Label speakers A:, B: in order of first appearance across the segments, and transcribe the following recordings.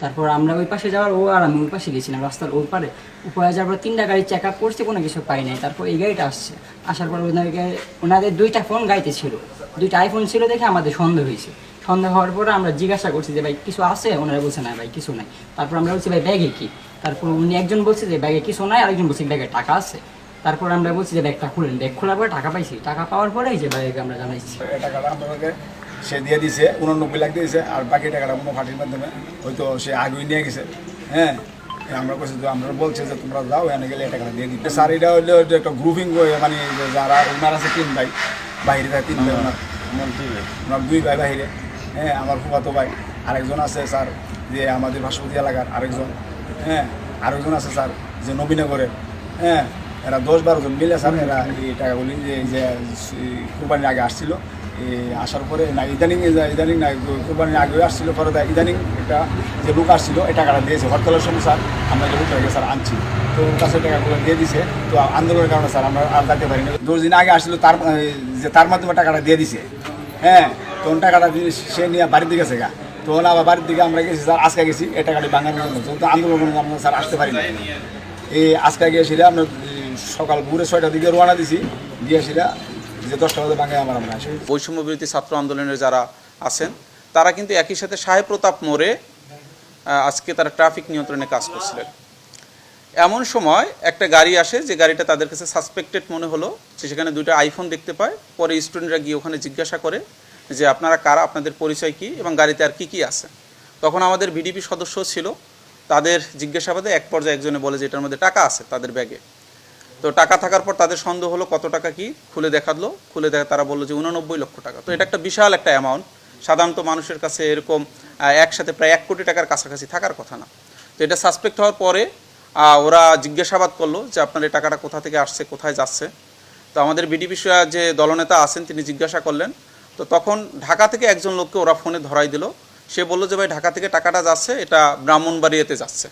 A: তারপর আমরা ওই পাশে যাওয়ার ও আর আমি ওই পাশে গেছিলাম, রাস্তার ওই পারে। উপরে যাওয়ার পর তিনটা গাড়ি চেক আপ করছে, কোনো কিছু পাই নাই। তারপর এই গাড়িটা আসছে। আসার পর ওনাদেরকে ওনাদের দুইটা ফোন গাড়িতে ছিল। দুইটা আইফোন ছিল দেখে আমাদের সন্দেহ হয়েছে। সন্দেহ হওয়ার পরে আমরা জিজ্ঞাসা করছি যে, ভাই, কিছু আছে? ওনারা বলছে, না, ভাই, কিছু নাই। তারপর আমরা বলছি, ভাই, ব্যাগে কি? তারপর উনি একজন বলছে যে, ব্যাগে কিছু নাই। আরেকজন বলছে, ব্যাগে টাকা আছে। তারপর আমরা বলছি যে, ব্যাগটা খুলেন। ব্যাগ খোলার পরে টাকা পাইছি। টাকা পাওয়ার পরেই যে ব্যাগে আমরা জানাইছি।
B: সে দিয়ে দিছে উননব্বই লাখ দিয়েছে আর বাকি টাকাটা কোনো পার্টির মাধ্যমে হয়তো সে আগুই নিয়ে গেছে। হ্যাঁ? আমরা বলছি আমরা বলছে যে তোমরা যাও এনে গেলে টাকাটা দিয়ে দিতে। স্যার এটা হইল যে একটা গ্রুপিং মানে যারা ওনার আছে তিন ভাই বাইরে থাকে তিন ভাই ওনার ওনার দুই ভাই। বাইরে হ্যাঁ আমার ফুফাতো ভাই আরেকজন আছে স্যার যে আমাদের ভাস্পতি এলাকার আরেকজন। হ্যাঁ আরেকজন আছে স্যার যে নবীনগরের হ্যাঁ এরা দশ বারো জন মিলে স্যার এরা এই টাকাগুলি যে যে কোরবানির আগে আসছিল আসার পরে না, ইদানিং ইদানিং না, কোরবানির আগে আসছিল, পরে ইদানিং একটা যে লোক আসছিল, এই টাকাটা দিয়েছে। হরতালের সময় স্যার, আমরা যে লোকটাকে স্যার, আনছি। তো কাছে টাকাগুলো দিয়ে দিছে। তো আন্দোলনের কারণে, স্যার, আমরা আর যাইতে পারিনি দশ দিন আগে আসছিল, তার যে তার মাধ্যমে টাকাটা দিয়ে দিছে। হ্যাঁ তো ওর টাকাটা সে নিয়ে বাড়ির দিকে গেছে গা। তো ওনা আবার বাড়ির দিকে আমরা গেছি, স্যার, আজকে গেছি, এই টাকাটি বাঙালির তো আন্দোলনের জন্য আমরা, স্যার, আসতে পারি না এই আজকে গিয়েছিল, আমরা সকাল ভোরে ছয়টার দিকে রওনা দিছি। গিয়েছিল
C: বৈষম্য বিরোধী ছাত্র আন্দোলনের যারা আছেন, তারা কিন্তু একই সাথে সাহেব প্রতাপ মোড়ে আজকে তারা ট্রাফিক নিয়ন্ত্রণে কাজ করছিলেন। এমন সময় একটা গাড়ি আসে, যে গাড়িটা তাদের কাছে সাসপেক্টেড মনে হলো, যে সেখানে দুটো আইফোন দেখতে পায়। পরে স্টুডেন্টরা গিয়ে ওখানে জিজ্ঞাসা করে যে, আপনারা কারা? আপনাদের পরিচয় কি? এবং গাড়িতে আর কি কি আছে? তখন আমাদের ভিডিপি সদস্য ছিল। তাদের জিজ্ঞাসাবাদে এক পর্যায়ে একজনে বলে যে, এটার মধ্যে টাকা আছে, তাদের ব্যাগে। তো টাকা থাকার পর তাদের সন্দেহ হলো কত টাকা কি খুলে দেখাল, খুলে দেখা তারা বলল যে উননব্বই লক্ষ টাকা। তো এটা একটা বিশাল একটা অ্যামাউন্ট সাধারণত মানুষের কাছে এরকম একসাথে প্রায় এক কোটি টাকার কাছাকাছি থাকার কথা না। তো এটা সাসপেক্ট হওয়ার পরে ওরা জিজ্ঞাসাবাদ করল যে আপনার এই টাকাটা কোথা থেকে আসছে, কোথায় যাচ্ছে। তো আমাদের বিডিপি যে দলনেতা আছেন, তিনি জিজ্ঞাসা করলেন। তো তখন ঢাকা থেকে একজন লোককে ওরা ফোনে ধরাই দিল। সে বলল যে, ভাই, ঢাকা থেকে টাকাটা যাচ্ছে, এটা ব্রাহ্মণবাড়িয়াতে যাচ্ছে।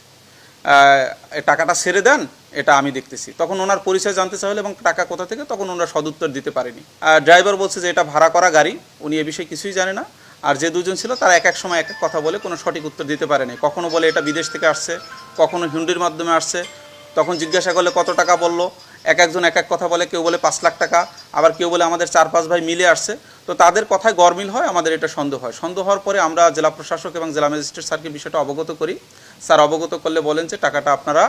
C: টাকাটা ছেড়ে দেন, এটা আমি দেখতেছি। তখন ওনার পরিচয় জানতে চাইলে এবং টাকা কোথা থেকে, তখন ওনারা সদুত্তর দিতে পারেনি। ড্রাইভার বলছে যে এটা ভাড়া করা গাড়ি, উনি এ বিষয়ে কিছুই জানে না। আর যে দুজন ছিল, তারা এক এক সময় এক এক কথা বলে কোনো সঠিক উত্তর দিতে পারেনি কখনো বলে এটা বিদেশ থেকে আসছে, কখনো হিন্দির মাধ্যমে আসছে। তখন জিজ্ঞাসা করলে কত টাকা বলল, এক একজন এক এক কথা বলে, কেউ বলে পাঁচ লাখ টাকা, আবার কেউ বলে আমাদের চার পাঁচ ভাই মিলে আসছে। তো তাদের কথায় গরমিল হয়, আমাদের এটা সন্দেহ হয়। সন্দেহ হওয়ার পরে আমরা জেলা প্রশাসক এবং জেলা ম্যাজিস্ট্রেট স্যারকে বিষয়টা অবগত করি। স্যার অবগত করলে বলেন যে টাকাটা আপনারা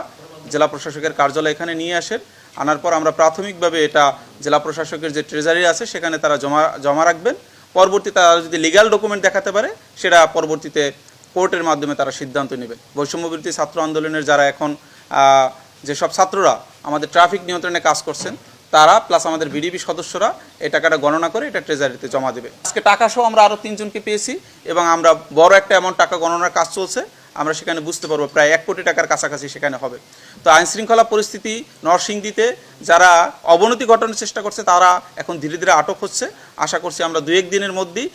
C: জেলা প্রশাসকের কার্যালয় এখানে নিয়ে আসেন। আনার পর আমরা প্রাথমিকভাবে এটা জেলা প্রশাসকের যে ট্রেজারি আছে, সেখানে তারা জমা জমা রাখবেন। পরবর্তী তারা যদি লিগ্যাল ডকুমেন্ট দেখাতে পারে, সেটা পরবর্তীতে কোর্টের মাধ্যমে তারা সিদ্ধান্ত নেবে। বৈষম্যবৃত্তি ছাত্র আন্দোলনের যারা এখন যেসব ছাত্ররা আমাদের ট্রাফিক নিয়ন্ত্রণে কাজ করছেন, তারা প্লাস আমাদের বিডিবি সদস্যরা এই টাকাটা গণনা করে এটা ট্রেজারিতে জমা দেবে। আজকে টাকা সহ আমরা আরও তিনজনকে পেয়েছি এবং আমরা বড় একটা অ্যামাউন্ট টাকা গণনার কাজ চলছে। আমরা সেখানে বুঝতে পারব, প্রায় এক কোটি টাকার কাছাকাছি সেখানে হবে। তো আইন শৃঙ্খলা পরিস্থিতি নরসিংদীতে যারা অবনতি ঘটানোর চেষ্টা করছে, তারা এখন ধীরে ধীরে আটক হচ্ছে। আশা করছি আমরা দু এক দিনের মধ্যেই